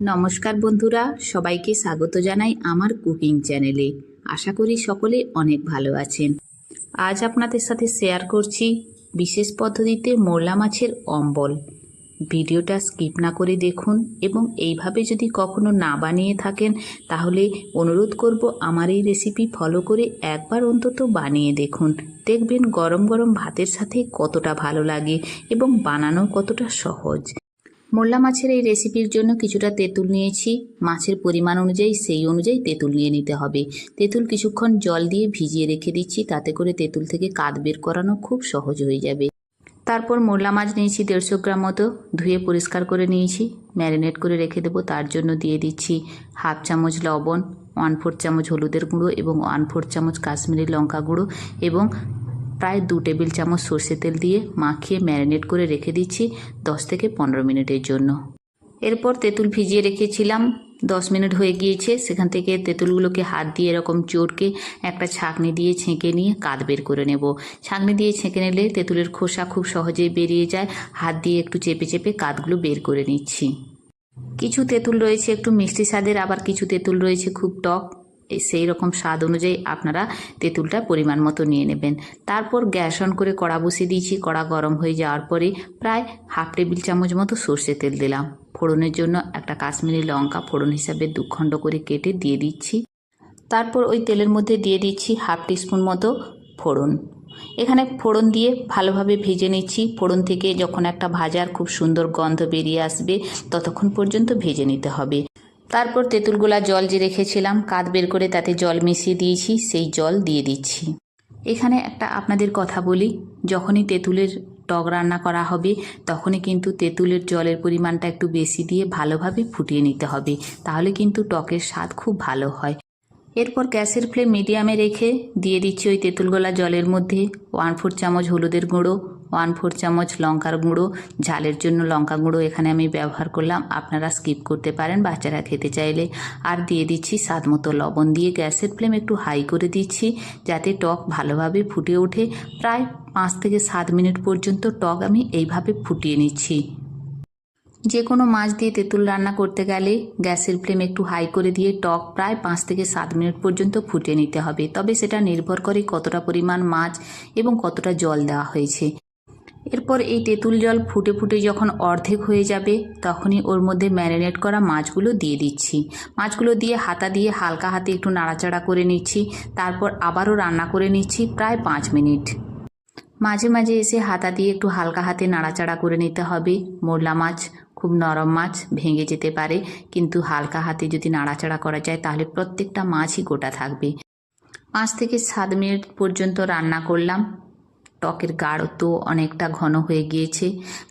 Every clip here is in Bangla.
নমস্কার বন্ধুরা, সবাইকে স্বাগত জানাই আমার কুকিং চ্যানেলে। আশা করি সকলে অনেক ভালো আছেন। আজ আপনাদের সাথে শেয়ার করছি বিশেষ পদ্ধতিতে মোরলা মাছের অম্বল। ভিডিওটা স্কিপ না করে দেখুন এবং এইভাবে যদি কখনো না বানিয়ে থাকেন, তাহলে অনুরোধ করব আমার এই রেসিপি ফলো করে একবার অন্তত বানিয়ে দেখুন। দেখবেন গরম গরম ভাতের সাথে কতটা ভালো লাগে এবং বানানো কতটা সহজ। মোল্লা মাছের এই রেসিপির জন্য কিছুটা তেঁতুল নিয়েছি। মাছের পরিমাণ অনুযায়ী সেই অনুযায়ী তেঁতুল নিয়ে নিতে হবে। তেঁতুল কিছুক্ষণ জল দিয়ে ভিজিয়ে রেখে দিচ্ছি, তাতে করে তেঁতুল থেকে কাদ বের করানো খুব সহজ হয়ে যাবে। তারপর মোল্লা মাছ নিয়েছি দেড়শো গ্রাম মতো। ধুয়ে পরিষ্কার করে নিয়েছি। ম্যারিনেট করে রেখে দেবো, তার জন্য দিয়ে দিচ্ছি হাফ চামচ লবণ, ওয়ান ফোর চামচ হলুদের গুঁড়ো এবং ওয়ান ফোর চামচ কাশ্মীরি লঙ্কা গুঁড়ো এবং প্রায় দু টেবিল চামচ সর্ষে তেল দিয়ে মাখিয়ে ম্যারিনেট করে রেখে দিচ্ছি দশ থেকে পনেরো মিনিটের জন্য। এরপর তেঁতুল ভিজিয়ে রেখেছিলাম। দশ মিনিট হয়ে গিয়েছে। সেখান থেকে তেঁতুলগুলোকে হাত দিয়ে এরকম চটকে একটা ছাঁকনি দিয়ে ছেঁকে নিয়ে কাদ বের করে নেব। ছাঁকনি দিয়ে ছেঁকে নিলে তেঁতুলের খোসা খুব সহজেই বেরিয়ে যায়। হাত দিয়ে একটু চেপে চেপে কাদগুলো বের করে নিচ্ছি। কিছু তেঁতুল রয়েছে, একটু মিষ্টি স্বাদের, আবার কিছু তেঁতুল রয়েছে খুব টক। সেই রকম স্বাদ অনুযায়ী আপনারা তেঁতুলটা পরিমাণ মতো নিয়ে নেবেন। তারপর গ্যাস অন করে কড়া বসিয়ে দিয়েছি। কড়া গরম হয়ে যাওয়ার পরে প্রায় হাফ টেবিল চামচ মতো সর্ষে তেল দিলাম। ফোড়নের জন্য একটা কাশ্মীরি লঙ্কা ফোড়ন হিসাবে দুখণ্ড করে কেটে দিয়ে দিচ্ছি। তারপর ওই তেলের মধ্যে দিয়ে দিচ্ছি হাফ টিস্পুন মতো ফোড়ন। এখানে ফোড়ন দিয়ে ভালোভাবে ভেজে নিচ্ছি। ফোড়ন থেকে যখন একটা ভাজার খুব সুন্দর গন্ধ বেরিয়ে আসবে, ততক্ষণ পর্যন্ত ভেজে নিতে হবে। তারপর তেঁতুলগুলা জল যে রেখেছিলাম কাত বের করে তাতে জল মিশিয়ে দিয়েছি, সেই জল দিয়ে দিচ্ছি। এখানে একটা আপনাদের কথা বলি, যখনই তেঁতুলের টক রান্না করা হবে, তখনই কিন্তু তেঁতুলের জলের পরিমাণটা একটু বেশি দিয়ে ভালোভাবে ফুটিয়ে নিতে হবে, তাহলে কিন্তু টকের স্বাদ খুব ভালো হয়। এরপর গ্যাসের ফ্লেম মিডিয়ামে রেখে দিয়ে দিচ্ছি ওই তেঁতুলগোলা জলের মধ্যে ওয়ান ফোর চামচ হলুদের গুঁড়ো ওয়ান ফোর চামচ লঙ্কার গুঁড়ো, ঝালের জন্য লঙ্কা গুঁড়ো এখানে আমি ব্যবহার করলাম। আপনারা স্কিপ করতে পারেন, বাচ্চারা খেতে চাইলে। আর দিয়ে দিচ্ছি স্বাদ মতো লবণ দিয়ে গ্যাসের ফ্লেম একটু হাই করে দিচ্ছি, যাতে টক ভালোভাবে ফুটে ওঠে। প্রায় পাঁচ থেকে সাত মিনিট পর্যন্ত টক আমি এইভাবে ফুটিয়ে নিচ্ছি। যে কোনো মাছ দিয়ে তেঁতুল রান্না করতে গেলে গ্যাসের ফ্লেম একটু হাই করে দিয়ে টক প্রায় পাঁচ থেকে সাত মিনিট পর্যন্ত ফুটিয়ে নিতে হবে। তবে সেটা নির্ভর করে কতটা পরিমাণ মাছ এবং কতটা জল দেওয়া হয়েছে। এরপর এই তেঁতুল জল ফুটে ফুটে যখন অর্ধেক হয়ে যাবে, তখনই ওর মধ্যে ম্যারিনেট করা মাছগুলো দিয়ে দিচ্ছি। মাছগুলো দিয়ে হাতা দিয়ে হালকা হাতে একটু নাড়াচাড়া করে নিচ্ছি, তারপর আবারও রান্না করে নিচ্ছি প্রায় পাঁচ মিনিট। মাঝে মাঝে এসে হাতা দিয়ে একটু হালকা হাতে নাড়াচাড়া করে নিতে হবে। মোরলা মাছ খুব নরম মাছ, ভেঙে যেতে পারে, কিন্তু হালকা হাতে যদি নাড়াচাড়া করা যায়, তাহলে প্রত্যেকটা মাছই গোটা থাকবে। পাঁচ থেকে সাত মিনিট পর্যন্ত রান্না করলাম। টকের গাঢ় তো অনেকটা ঘন হয়ে গিয়েছে।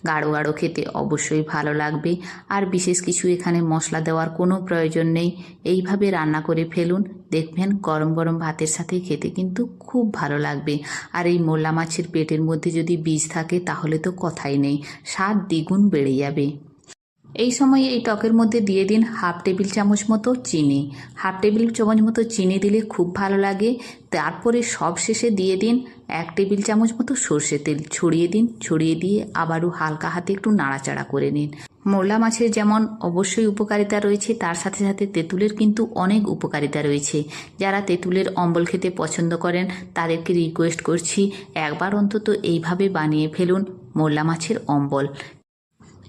গাঢ় গাঢ় খেতে অবশ্যই ভালো লাগবে। আর বিশেষ কিছু এখানে মশলা দেওয়ার কোনো প্রয়োজন নেই। এইভাবে রান্না করে ফেলুন। দেখবেন গরম গরম ভাতের সাথে খেতে কিন্তু খুব ভালো লাগবে। আর এই মোল্লা মাছের পেটের মধ্যে যদি বীজ থাকে তাহলে তো কথাই নেই। স্বাদ দ্বিগুণ বেড়ে যাবে। এই সময় এই টকের মধ্যে দিয়ে দিন হাফ টেবিল চামচ মতো চিনি। হাফ টেবিল চামচ মতো চিনি দিলে খুব ভালো লাগে। তারপরে সব শেষে দিয়ে দিন এক টেবিল চামচ মতো সর্ষে তেল। ছড়িয়ে দিন, ছড়িয়ে দিয়ে আবারও হালকা হাতে একটু নাড়াচাড়া করে নিন। মোরলা মাছের যেমন অবশ্যই উপকারিতা রয়েছে, তার সাথে সাথে তেঁতুলের কিন্তু অনেক উপকারিতা রয়েছে। যারা তেঁতুলের অম্বল খেতে পছন্দ করেন, তাদেরকে রিকোয়েস্ট করছি, একবার অন্তত এইভাবে বানিয়ে ফেলুন মোরলা মাছের অম্বল।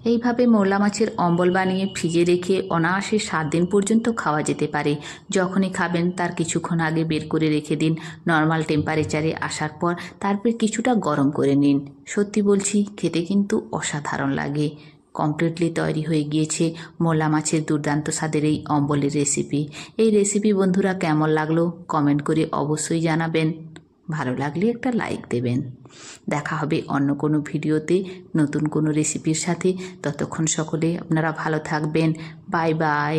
এইভাবে মোরলা মাছের অম্বল বানিয়ে ফ্রিজে রেখে অনায়াসে সাত দিন পর্যন্ত খাওয়া যেতে পারে। যখনই খাবেন, তার কিছুক্ষণ আগে বের করে রেখে দিন। নর্মাল টেম্পারেচারে আসার পর তারপর কিছুটা গরম করে নিন। সত্যি বলছি, খেতে কিন্তু অসাধারণ লাগে। কমপ্লিটলি তৈরি হয়ে গিয়েছে মোলা মাছের দুর্দান্ত স্বাদের এই অম্বলের রেসিপি এই রেসিপি বন্ধুরা কেমন লাগল? কমেন্ট করে অবশ্যই জানাবেন। ভালো লাগলে একটা লাইক দেবেন। দেখা হবে অন্য কোনো ভিডিওতে নতুন কোনো রেসিপির সাথে। ততক্ষণ সকলে আপনারা ভালো থাকবেন। Bye bye